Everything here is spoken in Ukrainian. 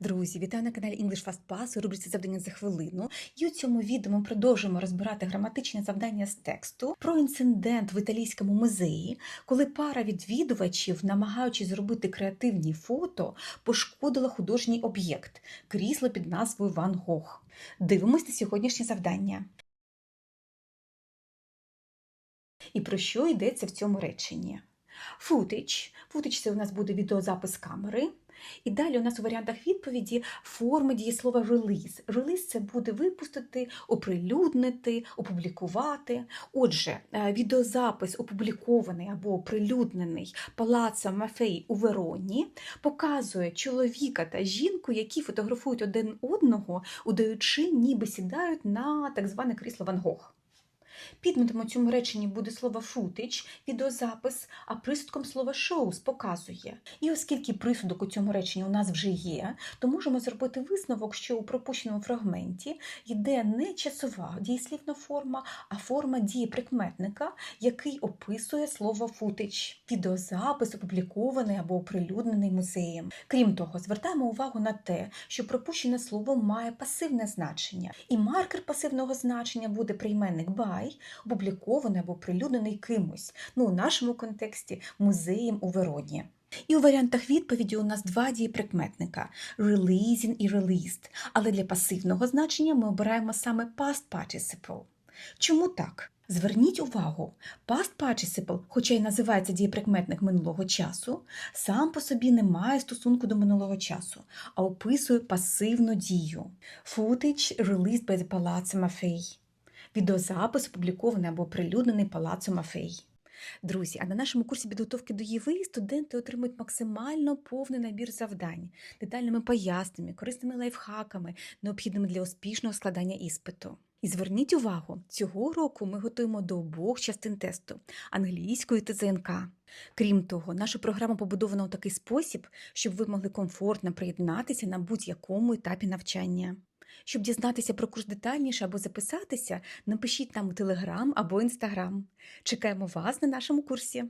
Друзі, вітаю на каналі English Fast Pass у рубриці завдання за хвилину. І у цьому відео ми продовжуємо розбирати граматичне завдання з тексту про інцидент в італійському музеї, коли пара відвідувачів, намагаючись зробити креативні фото, пошкодила художній об'єкт крісло під назвою Ван Гог. Дивимось на сьогоднішнє завдання. І про що йдеться в цьому реченні? Footage. Footage – це у нас буде відеозапис камери. І далі у нас у варіантах відповіді форми дієслова реліз. Реліз це буде випустити, оприлюднити, опублікувати. Отже, е, відеозапис опублікований або оприлюднений палацом Мафей у Вероні показує чоловіка та жінку, які фотографують один одного, удаючи, ніби сідають на так зване крісло Ван Гог. Підметом у цьому реченні буде слово footage, відеозапис, а присудком слово shows показує. І оскільки присудок у цьому реченні у нас вже є, то можемо зробити висновок, що у пропущеному фрагменті йде не часова дієслівна форма, а форма дієприкметника, який описує слово footage. Відеозапис опублікований або оприлюднений музеєм. Крім того, звертаємо увагу на те, що пропущене слово має пасивне значення, і маркер пасивного значення буде прийменник by, опублікований або оприлюднений кимось. Ну, у нашому контексті музеєм у Вероні. І у варіантах відповіді у нас два дієприкметника releasing і released, але для пасивного значення ми обираємо саме past participle. Чому так? Зверніть увагу, past participle, хоча й називається дієприкметник минулого часу, сам по собі не має стосунку до минулого часу, а описує пасивну дію. Footage released by the Palazzo Maffei. Відеозапис опублікований або оприлюднений Палацу Мафей. Друзі, а на нашому курсі підготовки до ЄВИ студенти отримують максимально повний набір завдань, детальними поясненнями, корисними лайфхаками, необхідними для успішного складання іспиту. І зверніть увагу, цього року ми готуємо до обох частин тесту англійської та ЗНК. Крім того, наша програма побудована у такий спосіб, щоб ви могли комфортно приєднатися на будь-якому етапі навчання. Щоб дізнатися про курс детальніше або записатися, напишіть нам у Телеграм або Інстаграм. Чекаємо вас на нашому курсі.